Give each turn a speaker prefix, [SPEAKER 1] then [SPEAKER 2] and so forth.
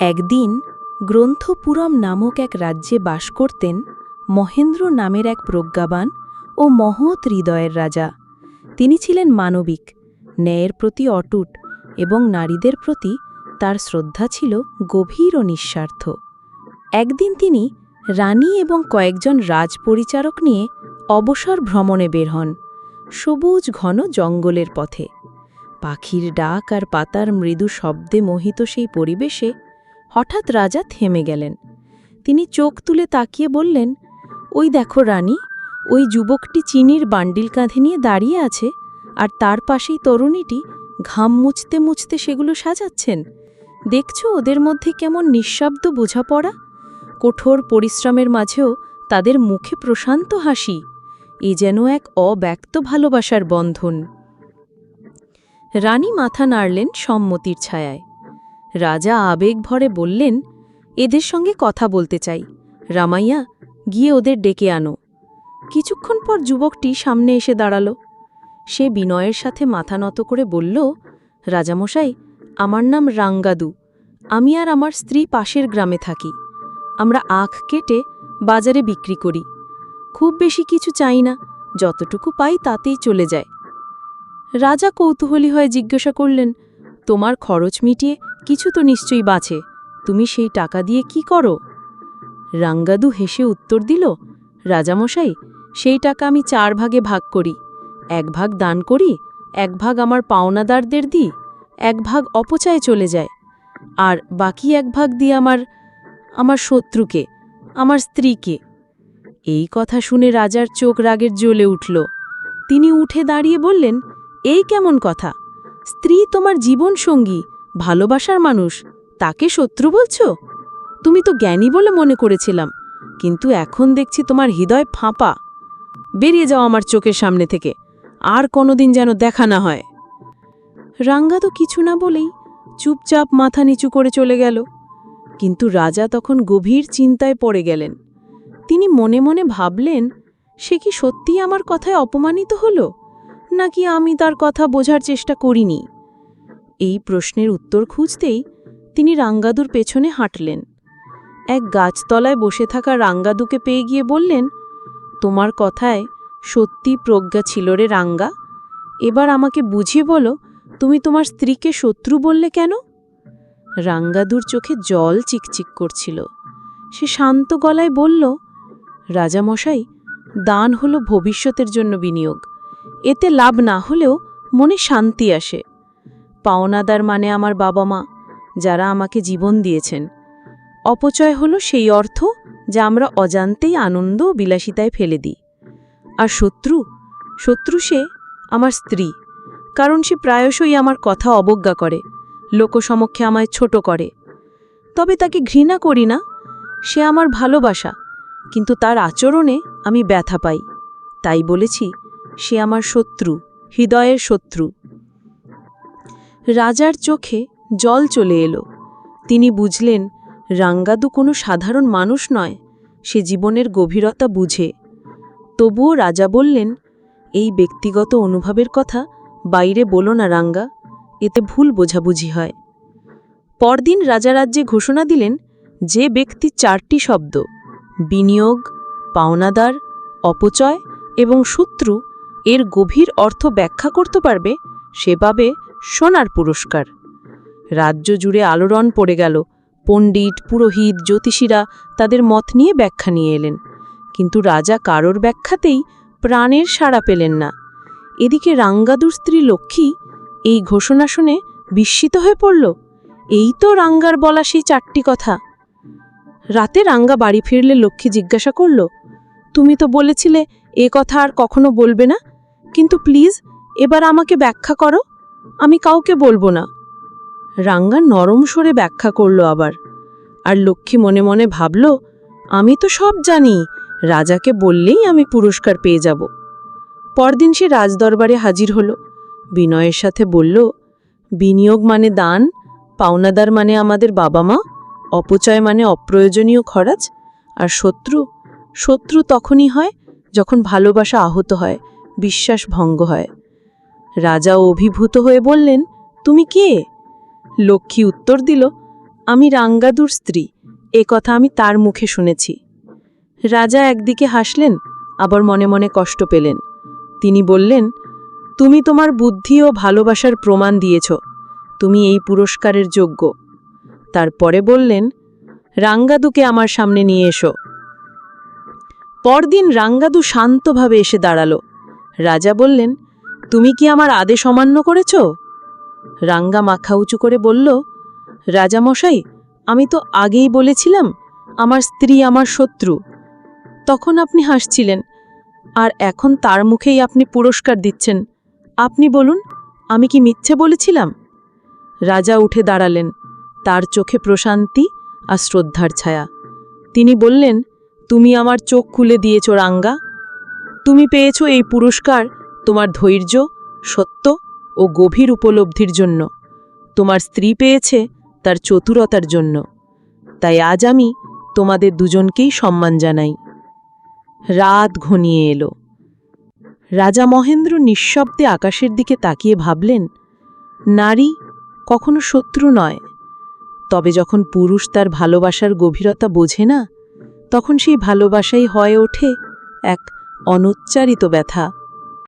[SPEAKER 1] একদিন গ্রন্থপুরম নামক এক রাজ্যে বাস করতেন মহেন্দ্র নামের এক প্রজ্ঞাবান ও মহৎ হৃদয়ের রাজা। তিনি ছিলেন মানবিক, ন্যায়ের প্রতি অটুট এবং নারীদের প্রতি তার শ্রদ্ধা ছিল গভীর ও নিঃস্বার্থ। একদিন তিনি রানী এবং কয়েকজন রাজপরিচারক নিয়ে অবসর ভ্রমণে বের হন, সবুজ ঘন জঙ্গলের পথে। পাখির ডাক আর পাতার মৃদু শব্দে মোহিত সেই পরিবেশে হঠাৎ রাজা থেমে গেলেন। তিনি চোখ তুলে তাকিয়ে বললেন, ওই দেখো রানী, ওই যুবকটি চিনির বান্ডিল কাঁধে নিয়ে দাঁড়িয়ে আছে, আর তার পাশেই তরুণীটি ঘাম মুছতে মুছতে সেগুলো সাজাচ্ছেন। দেখছ ওদের মধ্যে কেমন নিঃশব্দ বোঝাপড়া? কঠোর পরিশ্রমের মাঝেও তাদের মুখে প্রশান্ত হাসি, এ যেন এক অব্যক্ত ভালোবাসার বন্ধন। রানী মাথা নাড়লেন সম্মতির ছায়ায়। রাজা আবেগ ভরে বললেন, এদের সঙ্গে কথা বলতে চাই। রামাইয়া, গিয়ে ওদের ডেকে আনো। কিছুক্ষণ পর যুবকটি সামনে এসে দাঁড়াল। সে বিনয়ের সাথে মাথা নত করে বলল, রাজামশাই, আমার নাম রাঙ্গাদু। আমি আর আমার স্ত্রী পাশের গ্রামে থাকি। আমরা আখ কেটে বাজারে বিক্রি করি। খুব বেশি কিছু চাই না, যতটুকু পাই তাতেই চলে যায়। রাজা কৌতূহলী হয়ে জিজ্ঞাসা করলেন, তোমার খরচ মিটিয়ে কিছু তো নিশ্চয়ই বাঁচে। তুমি সেই টাকা দিয়ে কি করো? রাঙ্গাদু হেসে উত্তর দিল, রাজামশাই, সেই টাকা আমি চার ভাগে ভাগ করি। এক ভাগ দান করি, এক ভাগ আমার পাওনাদারদের দিই, এক ভাগ অপচয় চলে যায়। আর বাকি এক ভাগ দিয়ে আমার আমার শত্রুকে, আমার স্ত্রীকে। এই কথা শুনে রাজার চোখ রাগের জ্বলে উঠল। তিনি উঠে দাঁড়িয়ে বললেন, এই কেমন কথা? স্ত্রী তোমার জীবন সঙ্গী ভালোবাসার মানুষ। তাকে শত্রু বলছ? তুমি তো জ্ঞানী বলে মনে করেছিলাম, কিন্তু এখন দেখছি তোমার হৃদয় ফাঁপা। বেরিয়ে যাও আমার চোখের সামনে থেকে, আর কোনোদিন যেন দেখা না হয়। রাঙ্গা তো কিছু না বলেই চুপচাপ মাথা নিচু করে চলে গেল, কিন্তু রাজা তখন গভীর চিন্তায় পড়ে গেলেন। তিনি মনে মনে ভাবলেন, সে কি সত্যিই আমার কথায় অপমানিত হলো? নাকি আমি তার কথা বোঝার চেষ্টা করিনি? এই প্রশ্নের উত্তর খুঁজতেই তিনি রাঙ্গাদুর পেছনে হাঁটলেন। এক গাছতলায় বসে থাকা রাঙ্গাদুকে পেয়ে গিয়ে বললেন, তোমার কথায় সত্যি প্রজ্ঞা ছিল রে রাঙ্গা। এবার আমাকে বুঝিয়ে বলো, তুমি তোমার স্ত্রীকে শত্রু বললে কেন? রাঙ্গাদুর চোখে জল চিকচিক করছিল। সে শান্ত গলায় বলল, রাজামশাই, দান হলো ভবিষ্যতের জন্য বিনিয়োগ। এতে লাভ না হলেও মনে শান্তি আসে। পাওনাদার মানে আমার বাবা মা, যারা আমাকে জীবন দিয়েছেন। অপচয় হলো সেই অর্থ যা আমরা অজান্তেই আনন্দ বিলাসিতায় ফেলে দিই। আর শত্রু? শত্রু সে আমার স্ত্রী, কারণ সে প্রায়শই আমার কথা অবজ্ঞা করে, লোকসমক্ষে আমায় ছোট করে। তবে তাকে ঘৃণা করি না, সে আমার ভালোবাসা, কিন্তু তার আচরণে আমি ব্যথা পাই। তাই বলেছি, সে আমার শত্রু, হৃদয়ের শত্রু। রাজার চোখে জল চলে এলো। তিনি বুঝলেন, রাঙ্গাদু কোনো সাধারণ মানুষ নয়, সে জীবনের গভীরতা বুঝে। তবুও রাজা বললেন, এই ব্যক্তিগত অনুভবের কথা বাইরে বলো না রাঙ্গা, এতে ভুল বোঝাবুঝি হয়। পরদিন রাজা রাজ্যে ঘোষণা দিলেন, যে ব্যক্তি চারটি শব্দ, বিনিয়োগ, পাওনাদার, অপচয় এবং শত্রু, এর গভীর অর্থ ব্যাখ্যা করতে পারবে, সে পাবে সোনার পুরস্কার। রাজ্য জুড়ে আলোড়ন পড়ে গেল। পণ্ডিত, পুরোহিত, জ্যোতিষীরা তাদের মত নিয়ে ব্যাখ্যা নিয়ে এলেন। কিন্তু রাজা কারোর ব্যাখ্যাতেই প্রাণের সাড়া পেলেন না। এদিকে রাঙ্গাদুর স্ত্রী লক্ষ্মী এই ঘোষণা শুনে বিস্মিত হয়ে পড়ল, এই তো রাঙ্গার বলা সেই চারটি কথা। রাতে রাঙ্গা বাড়ি ফিরলে লক্ষ্মী জিজ্ঞাসা করল, তুমি তো বলেছিলে এ কথা আর কখনো বলবে না, কিন্তু প্লিজ এবার আমাকে ব্যাখ্যা করো। আমি কাউকে বলব না। রাঙ্গা নরম সরে ব্যাখ্যা করল আবার। আর লক্ষ্মী মনে মনে ভাবল, আমি তো সব জানি, রাজাকে বললেই আমি পুরস্কার পেয়ে যাব। পরদিন সে রাজদরবারে হাজির হল। বিনয়ের সাথে বলল, বিনিয়োগ মানে দান, পাওনাদার মানে আমাদের বাবা মা, অপচয় মানে অপ্রয়োজনীয় খরচ, আর শত্রু শত্রু তখনই হয় যখন ভালোবাসা আহত হয়, বিশ্বাস ভঙ্গ হয়। রাজা অভিভূত হয়ে বললেন, তুমি কে? লক্ষ্মী উত্তর দিল, আমি রাঙ্গাদুর স্ত্রী, এ কথা আমি তার মুখে শুনেছি। রাজা একদিকে হাসলেন, আবার মনে মনে কষ্ট পেলেন। তিনি বললেন, তুমি তোমার বুদ্ধি ও ভালোবাসার প্রমাণ দিয়েছ, তুমি এই পুরস্কারের যোগ্য। তারপরে বললেন, রাঙ্গাদুকে আমার সামনে নিয়ে এসো। পরদিন রাঙ্গাদু শান্তভাবে এসে দাঁড়াল। রাজা বললেন তুমি কি আমার আদেশ অমান্য করেছ? রাঙ্গা মাখা উঁচু করে বলল, রাজামশাই, আমি তো আগেই বলেছিলাম, আমার স্ত্রী আমার শত্রু। তখন আপনি হাসছিলেন, আর এখন তার মুখেই আপনি পুরস্কার দিচ্ছেন। আপনি বলুন, আমি কি মিথ্যে বলেছিলাম? রাজা উঠে দাঁড়ালেন, তার চোখে প্রশান্তি আর শ্রদ্ধার ছায়া। তিনি বললেন, তুমি আমার চোখ খুলে দিয়েছ রাঙ্গা। তুমি পেয়েছ এই পুরস্কার তোমার ধৈর্য, সত্য ও গভীর উপলব্ধির জন্য। তোমার স্ত্রী পেয়েছে তার চতুরতার জন্য। তাই আজ আমি তোমাদের দুজনকেই সম্মান জানাই। রাত ঘনিয়ে এলো। রাজা মহেন্দ্র নিঃশব্দে আকাশের দিকে তাকিয়ে ভাবলেন, নারী কখনো শত্রু নয়। তবে যখন পুরুষ তার ভালোবাসার গভীরতা বোঝে না, তখন সেই ভালোবাসাই হয়ে ওঠে এক অনুচ্চারিত ব্যথা।